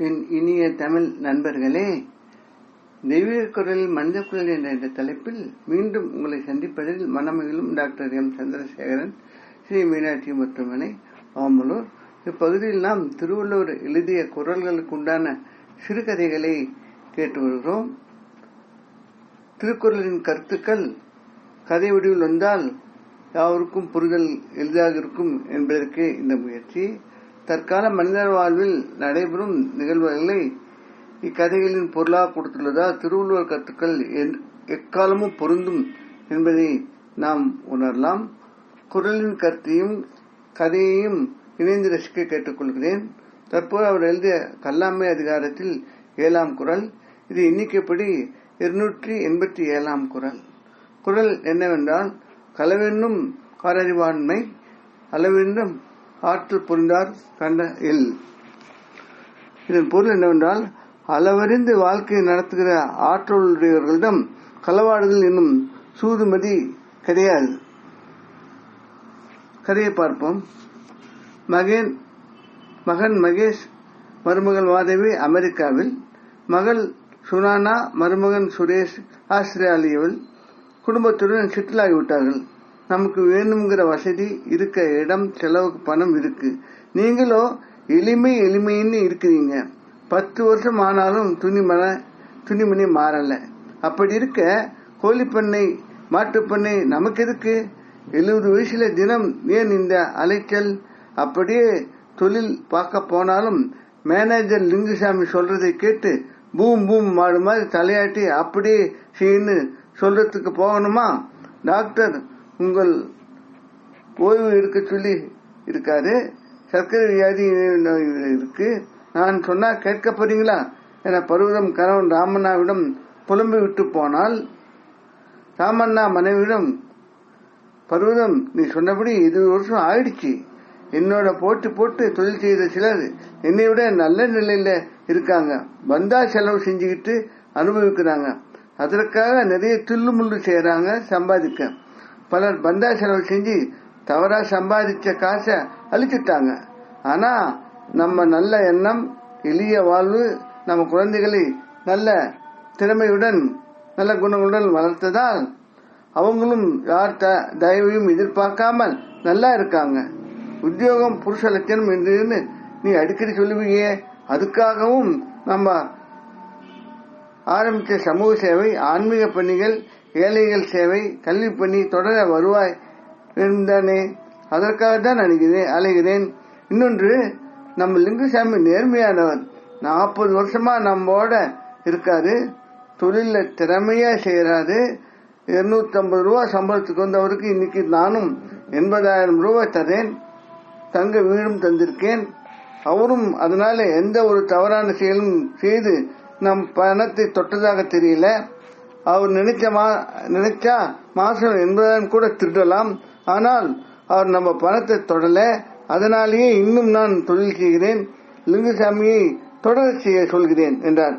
என் இனிய தமிழ் நண்பர்களே தெய்வீக குரல் மனித குரல் என்ற இந்த தலைப்பில் மீண்டும் உங்களை சந்திப்பதில் மனமகிழும் டாக்டர் எம். சந்திரசேகரன் ஸ்ரீ மீனாட்சி மருத்துவமனை ஆமலூர். இப்பகுதியில் நாம் திருவள்ளுவர் எழுதிய குரல்களுக்கு உண்டான சிறுகதைகளை கேட்டு வருகிறோம். திருக்குறளின் கருத்துக்கள் கதை வடிவில் வந்தால் யாவருக்கும் புரிதல் எளிதாக இருக்கும் என்பதற்கு இந்த முயற்சி. தற்கால மனிதர் வாழ்வில் நடைபெறும் நிகழ்வுகளை இக்கதைகளின் பொருளாக கொடுத்துள்ளதால் திருவள்ளுவர் கருத்துக்கள் எக்காலமும் பொருந்தும் என்பதை நாம் உணரலாம். குரலின் கருத்தையும் கதையையும் இணைந்து ரசிக்க கேட்டுக்கொள்கிறேன். தற்போது அவர் எழுதிய கல்லாமை அதிகாரத்தில் ஏழாம் குரல். இது எண்ணிக்கைப்படி இருநூற்றி எண்பத்தி ஏழாம் குரல். குரல் என்னவென்றால் களவென்னும் காரறிவாண்மை அளவென்றும் ஆற்றல் புரிந்தார் கண்ட எல் இதன் பொருள் என்னவென்றால் அளவறிந்து வாழ்க்கையை நடத்துகிற ஆற்றலுடையவர்களிடம் களவாடுதல் என்னும் சூதுமதி கிடையாது கதையை பார்ப்போம். மகன் மகன் மகேஷ் மருமகள் மாதவி அமெரிக்காவில். மகள் சுனானா மருமகன் சுரேஷ் ஆஸ்திரேலியாவில். குடும்பத்துடன் செட்டில் ஆகிவிட்டார்கள் நமக்கு வேணுங்கிற வசதி இருக்க இடம் செலவுக்கு பணம் இருக்கு. நீங்களோ எளிமை எளிமைன்னு இருக்கிறீங்க. பத்து வருஷம் ஆனாலும் துணிமண துணிமணி மாறல. அப்படி இருக்க கோழிப்பண்ணை மாட்டுப்பண்ணை நமக்கு எதுக்கு? எழுபது வயசுல தினம் ஏன் இந்த அலைச்சல்? அப்படியே தொழில் பார்க்க போனாலும் மேனேஜர் லிங்குசாமி சொல்றதை கேட்டு பூம் பூம் மாடு மாதிரி தலையாட்டி அப்படியே செய்யு சொல்றதுக்கு போகணுமா? டாக்டர் உங்கள் ஓய்வு இருக்க சொல்லி இருக்காரு சர்க்கரை வியாதி இருக்கு. நான் சொன்னா கேட்க போறீங்களா என பருவதம் கணவன் ராமண்ணாவிடம் புலம்பி விட்டு போனால் ராமண்ணா மனைவியிடம் பருவதம் நீ சொன்னபடி இது வருஷம் ஆயிடுச்சு. என்னோட போட்டு போட்டு தொழில் செய்த சிலர் என்னை விட நல்ல நிலையில இருக்காங்க. வந்தா செலவு செஞ்சுக்கிட்டு அனுபவிக்கிறாங்க. அதற்காக நிறைய துள்ளு முள்ளு செய்யறாங்க சம்பாதிக்க. பலர் பந்தா செலவு செஞ்சு தவறா சம்பாதிச்ச காசை அழிச்சுட்டாங்க. ஆனா நம்ம நல்ல எண்ணம் எளிய வாழ்வு நம்ம குழந்தைகளை நல்ல திறமையுடன் நல்ல குணங்களுடன் வளர்த்ததால் அவங்களும் யார் தயவையும் எதிர்பார்க்காமல் நல்லா இருக்காங்க. உத்தியோகம் புருஷ லட்சணம் என்று நீ அடிக்கடி சொல்லுவீங்க அதுக்காகவும் நம்ம ஆரம்பித்த சமூக சேவை ஆன்மீக பணிகள் ஏழைகள் சேவை கல்வி பண்ணி தொடர வருவாய் இருந்தானே அதற்காக தான் அணுகிறேன் அலைகிறேன். இன்னொன்று நம்ம லிங்குசாமி நேர்மையானவர் நாற்பது வருஷமா நம்மோட இருக்காரு. தொழில திறமையா செய்யறாரு இருநூத்தம்பது ரூபா சம்பளத்துக்கு வந்தவருக்கு இன்னைக்கு நானும் எண்பதாயிரம் ரூபாய் தரேன் தங்க வீடும் தந்திருக்கேன். அவரும் அதனால எந்த ஒரு தவறான செயலும் செய்து நம் பணத்தை தொட்டதாக தெரியல. அவர் நினைச்ச நினைச்சா மாசம் எண்பதாயிரம் கூட திருடலாம். ஆனால் அவர் நம்ம பணத்தை தொடல அதனாலேயே இன்னும் நான் தொழில் செய்கிறேன். லிங்குசாமியை தொடர செய்ய சொல்கிறேன் என்றார்.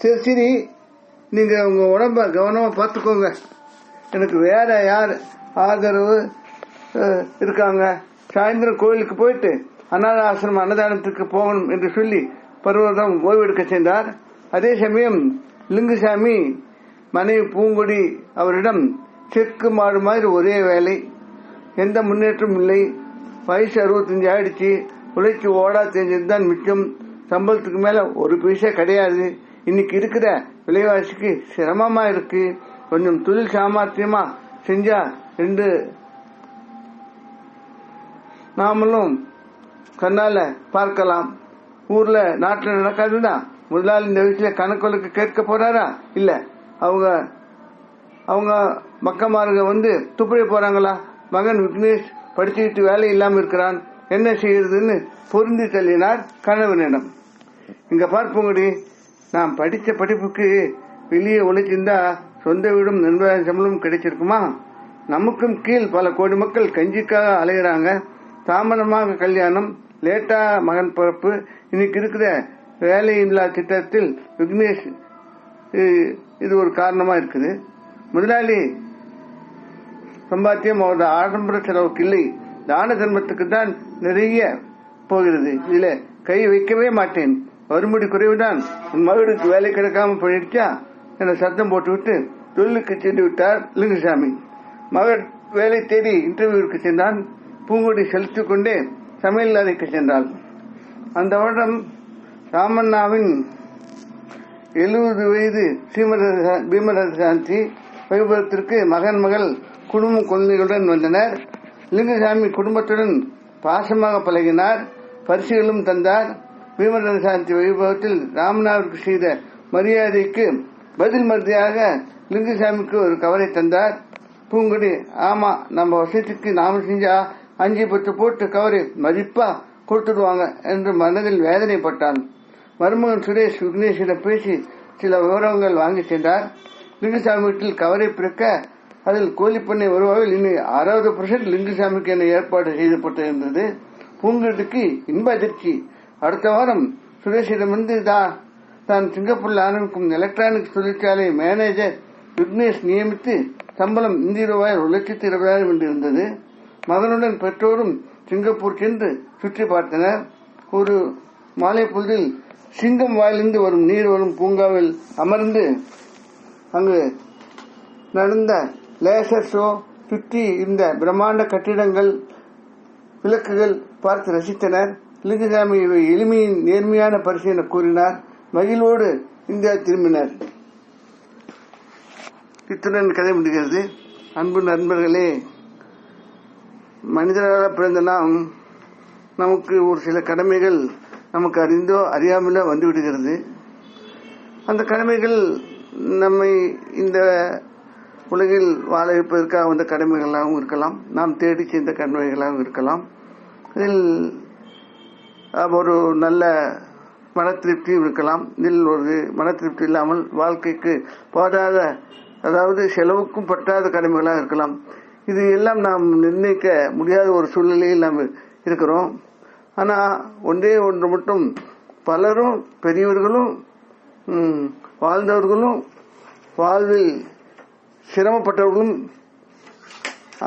சரி சரி. நீங்க உங்க உடம்ப கவனமா பார்த்துக்கோங்க. எனக்கு வேற யார் ஆதரவு இருக்காங்க? சாயந்தரம் கோயிலுக்கு போயிட்டு அநாத ஆசிரம அன்னதானத்துக்கு போகணும் என்று சொல்லி பருவதம் ஓய்வெடுக்க சென்றார். அதே சமயம் லிங்குசாமி மனைவி பூங்கொடி அவரிடம் செக்கு மாடு மாதிரி ஒரே வேலை. எந்த முன்னேற்றமும் இல்லை. வயசு அறுபத்தஞ்சு ஆயிடுச்சு. உழைச்சி ஓடா தெரிஞ்சதுதான் மிச்சம். சம்பளத்துக்கு மேல ஒரு பைசா கிடையாது. இன்னைக்கு இருக்கிற விலைவாசிக்கு சிரமமா இருக்கு. கொஞ்சம் தொழில் சாமர்த்தியமா செஞ்சா ரெண்டு நாமளும் கண்ணால பார்க்கலாம். ஊர்ல நாட்டுல நடக்காதுன்னா முதலாளி இந்த வயசுல கணக்கொழுக்கு கேட்க போறாரா? இல்ல. அவங்க அவங்க மக்கமாருங்க வந்து துப்பிட போறாங்களா? மகன் விக்னேஷ் படிச்சுக்கிட்டு வேலை இல்லாம இருக்கிறான். என்ன செய்யறதுன்னு பொருந்தி தள்ளினார் கணவனிடம். இங்க பார்ப்போங்கடி நான் படித்த படிப்புக்கு வெளியே உழைச்சிருந்தா சொந்த வீடும் நண்பர் சம்பளம் கிடைச்சிருக்குமா? நமக்கும் கீழ் பல கோடி மக்கள் கஞ்சிக்காக அலைகிறாங்க தாமதமாக கல்யாணம் லேட்டா மகன் பிறப்பு. இன்னைக்கு இருக்கிற வேலையில்லா திட்டத்தில் விக்னேஷ் இது ஒரு காரணமா இருக்குது. முதலாளி சம்பாத்தியம் அவரது ஆடம்பர செலவுக்கு இல்லை. தான தர்மத்துக்கு தான் நிறைய போகிறது. இதுல கை வைக்கவே மாட்டேன். வறுமுடி குறைவுதான். உன் மகளுக்கு வேலை கிடைக்காம போயிடுச்சா? என சத்தம் போட்டுவிட்டு தொழிலுக்கு சென்று விட்டார் லிங்குசாமி. மகள் வேலை தேடி இன்டர்வியூவுக்கு சென்றான். பூங்கொடி செலுத்திக் கொண்டே சமையல் அறைக்கு சென்றாள். அந்த வருடம் ராமண்ணாவின் எழுபது வயது ஸ்ரீமத பீமரத சாந்தி வைபவத்திற்கு மகன் மகள் குடும்ப குழந்தைகளுடன் வந்தனர். லிங்கசாமி குடும்பத்துடன் பாசமாக பழகினார். பரிசுகளும் தந்தார். பீமரத சாந்தி வைபவத்தில் ராமநாவிற்கு செய்த மரியாதைக்கு பதில் மருதியாக லிங்கசாமிக்கு ஒரு கவரை தந்தார். பூங்குடி ஆமா நம்ம வசதிக்கு நாம செஞ்சா அஞ்சு பத்து போட்டு கவரை மதிப்பா கொடுத்துடுவாங்க என்று மனதில் வேதனைப்பட்டான். மருமகன் சுரேஷ் விக்னேஷிடம் பேசி சில விவரங்கள் வாங்கி சென்றார். லிங்குசாமி வீட்டில் கவரை பிறக்க அதில் கோழிப்பண்ணை வருவாயில் இன்னும் அறுபது பர்சன்ட் லிங்குசாமிக்கு என ஏற்பாடு செய்யப்பட்டிருந்தது. பூங்கட்டுக்கு இன்ப அதிர்ச்சி. அடுத்த வாரம் சுரேஷிடமிருந்து தான் தான் சிங்கப்பூரில் ஆரம்பிக்கும் எலக்ட்ரானிக்ஸ் தொழிற்சாலை மேனேஜர் விக்னேஷ் நியமித்து சம்பளம் இந்திய ரூபாய் ஒரு லட்சத்தி இருபதாயிரம் என்று இருந்தது. மகனுடன் பெற்றோரும் சிங்கப்பூர் சென்று சுற்றி பார்த்தனர். ஒரு மாலை பொழுதில் சிங்கம் வாயிலிருந்து வரும் நீர் வரும் பூங்காவில் அமர்ந்து அங்கு நடந்த லேசர் ஷோ சுற்றி இருந்த பிரம்மாண்ட கட்டிடங்கள் விளக்குகள் பார்த்து ரசித்தனர். லிங்குசாமி இவை எளிமையின் நேர்மையான பரிசு என கூறினார். மகிழ்வோடு இந்தியா திரும்பினர். இத்துடன் கதை முடிகிறது. அன்பு நண்பர்களே மனிதர்களாக பிறந்த நாம் நமக்கு ஒரு சில கடமைகள் நமக்கு அறிந்தோ அறியாமலோ வந்துவிடுகிறது அந்த கடமைகள் நம்மை இந்த உலகில் வாழ வைப்பதற்காக வந்த கடமைகளாகவும் இருக்கலாம். நாம் தேடி சேர்ந்த கடமைகளாகவும் இருக்கலாம். இதில் ஒரு நல்ல மன திருப்தியும் இருக்கலாம். இதில் ஒரு மன திருப்தி இல்லாமல் வாழ்க்கைக்கு போதாத அதாவது செலவுக்கும் பட்டாத கடமைகளாக இருக்கலாம். இது எல்லாம் நாம் நிர்ணயிக்க முடியாத ஒரு சூழ்நிலையில் நாம் இருக்கிறோம். ஆனால் ஒன்றே ஒன்று மட்டும் பலரும் பெரியவர்களும் வாழ்ந்தவர்களும் வாழ்வில் சிரமப்பட்டவர்களும்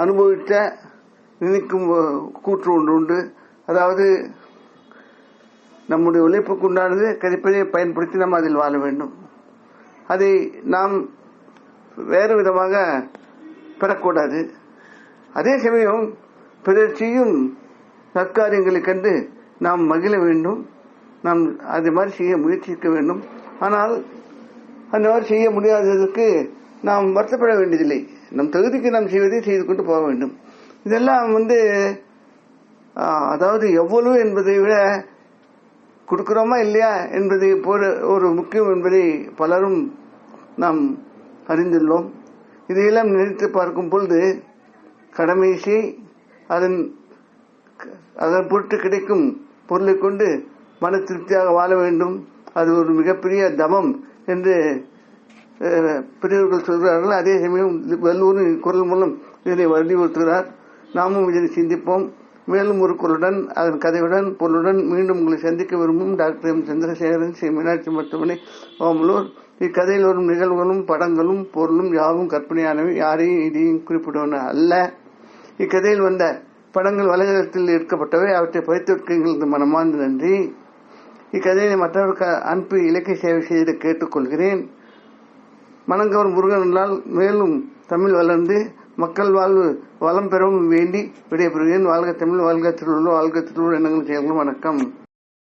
அனுபவித்த நினைக்கும் கூற்று ஒன்று உண்டு. அதாவது நம்முடைய உழைப்புக்கு உண்டானது கிடைப்பதை பயன்படுத்தி நாம் அதில் வாழ வேண்டும். அதை நாம் வேறு விதமாக பெறக்கூடாது. அதே சமயம் பிறர் செய்யும் நற்காரியங்களை கண்டு நாம் மகிழ வேண்டும். நாம் அது மாதிரி செய்ய முயற்சிக்க வேண்டும். ஆனால் அந்த மாதிரி செய்ய முடியாததற்கு நாம் வருத்தப்பட வேண்டியதில்லை. நம் தகுதிக்கு நாம் செய்வதை செய்து கொண்டு போக வேண்டும். இதெல்லாம் வந்து அதாவது எவ்வளவு என்பதை விட கொடுக்கிறோமா இல்லையா என்பதை போல ஒரு முக்கியம் என்பதை பலரும் நாம் அறிந்துள்ளோம். இதையெல்லாம் நினைத்து பார்க்கும் பொழுது கடமை செய் அதன் அதன் பொருட்டு கிடைக்கும் பொருளை கொண்டு மன திருப்தியாக வாழ வேண்டும். அது ஒரு மிகப்பெரிய தமம் என்று பெரியவர்கள் சொல்கிறார்கள். அதே சமயம் வல்லூரின் குரல் மூலம் இதனை வலியுறுத்துகிறார். நாமும் இதனை சிந்திப்போம். மேலும் ஒரு குரலுடன் அதன் கதையுடன் பொருளுடன் மீண்டும் உங்களை சந்திக்க விரும்பும் டாக்டர் எம் சந்திரசேகரன் ஸ்ரீ மீனாட்சி மருத்துவமனை ஓமலூர். இக்கதையில் வரும் நிகழ்வுகளும் படங்களும் பொருளும் யாவும் கற்பனையானவை யாரையும் இதையும் குறிப்பிடுவன அல்ல. இக்கதையில் வந்த படங்கள் வலைதளத்தில் எடுக்கப்பட்டவை. அவற்றை படித்து எங்களது மனமார்ந்த நன்றி. இக்கதையை மற்றவருக்கு அனுப்பி இலக்கிய சேவை செய்து கேட்டுக்கொள்கிறேன். மணங்கவர் முருகனால் மேலும் தமிழ் வளர்ந்து மக்கள் வாழ்வு வளம் பெறவும் வேண்டி விடைபெறுகிறேன். வாழ்க தமிழ் வாழ்க திருவள்ளுவர் வாழ்க திருவள்ளுவர் எண்ணங்கள் செயல்களும் வணக்கம்.